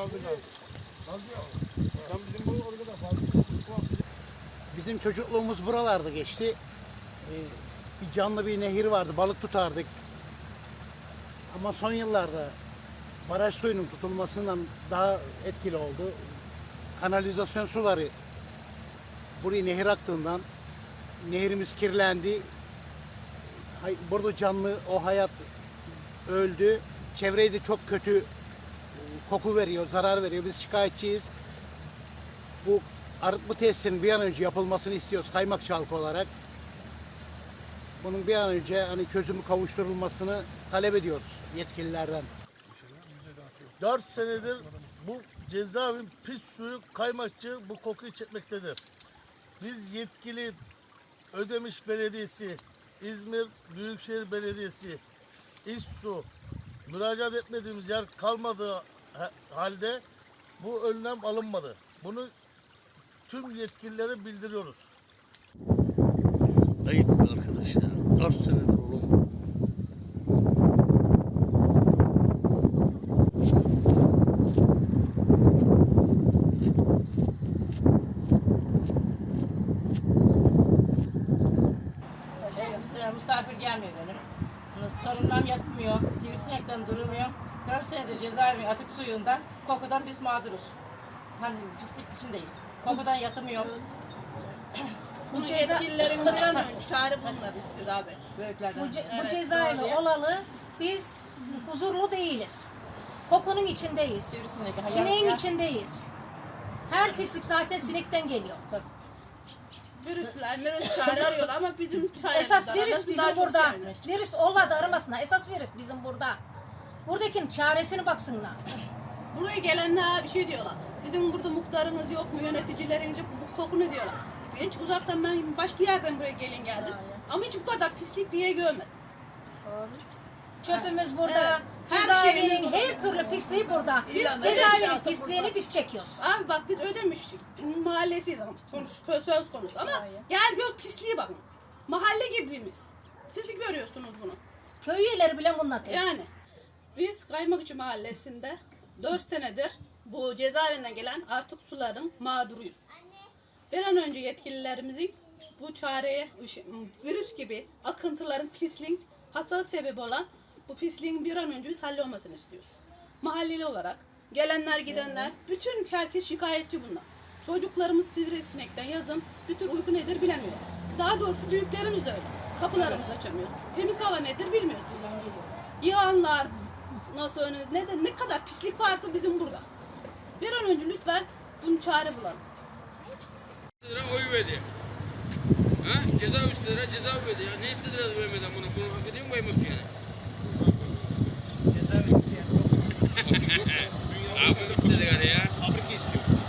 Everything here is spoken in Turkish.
kaldı. Sen bizim bu orada da fazla. Bizim çocukluğumuz buralarda geçti. Ee, bir canlı bir nehir vardı, balık tutardık. Ama son yıllarda baraj suyunun tutulmasından daha etkili oldu. Kanalizasyon suları buraya nehir aktığından nehirimiz kirlendi. Burada canlı o hayat öldü. Çevreye de çok kötü koku veriyor, zarar veriyor. Biz şikayetçiyiz. Bu arıtma tesisinin bir an önce yapılmasını istiyoruz kaymakçılık olarak. Bunun bir an önce hani çözümü kavuşturulmasını talep ediyoruz yetkililerden. 4 senedir bu cezaevin pis suyu kaymakçı bu kokuyu çekmektedir. Biz yetkili Ödemiş Belediyesi, İzmir Büyükşehir Belediyesi, İSSU müracaat etmediğimiz yer kalmadığı halde bu önlem alınmadı. Bunu tüm yetkililere bildiriyoruz. Ayıp bir arkadaş ya. 4 senedir oğlum. Misafir gelmiyor benim. Torunlarım yatmıyor, sivrisinekten durmuyor. 4 senedir cezaevi atık suyundan, kokudan biz mağduruz. Hani pislik içindeyiz. Kokudan yatamıyor. Bu önce çare bulunlar istiyoruz abi. Bu, ce- bu cezaevi olalı biz huzurlu değiliz. Kokunun içindeyiz. Sivrisinek, Sineğin içindeyiz. Her pislik zaten sinekten geliyor. Virüsler, virüs çare arıyorlar ama bizim Esas virüs bizim burada. yani. Virüs olmadı aramasına. Esas virüs bizim burada. Buradakinin çaresini baksınlar. Buraya gelenler bir şey diyorlar. Sizin burada muhtarınız yok mu, yöneticileriniz yok mu, bu koku ne diyorlar. Hiç uzaktan ben başka yerden buraya gelin geldim. Ama hiç bu kadar pislik bir yer görmedim. Çöpümüz burada. Evet. Her Cezaevinin burada. her türlü pisliği burada. İlan- Cezaevinin pisliğini biz çekiyoruz. Abi bak biz ödemiştik. Mahallesiyiz ama sonuç, söz konusu. Ama gel gör pisliği bakın. Mahalle gibimiz. Siz de görüyorsunuz bunu. Köy üyeleri bile bununla temiz. Yani biz Kaymakçı Mahallesi'nde 4 senedir bu cezaevinden gelen artık suların mağduruyuz. Bir an önce yetkililerimizin bu çareye şey, virüs gibi akıntıların pisliğin hastalık sebebi olan bu pisliğin bir an önce biz hallolmasını istiyoruz. Mahalleli olarak gelenler gidenler bütün herkes şikayetçi bunlar. Çocuklarımız sivrisinekten yazın bütün uyku nedir bilemiyor. Daha doğrusu büyüklerimiz de öyle. Kapılarımızı açamıyoruz. Temiz hava nedir bilmiyoruz biz. Yılanlar nasıl öyle ne de ne kadar pislik varsa bizim burada. Bir an önce lütfen bunu çare bulalım. lira oy verdi. Ha? Ceza üstlere ceza verdi ya. Ne istediler vermeden bunu? Bunu hak ediyor mu yani? Abi istediler ya. Fabrika istiyor.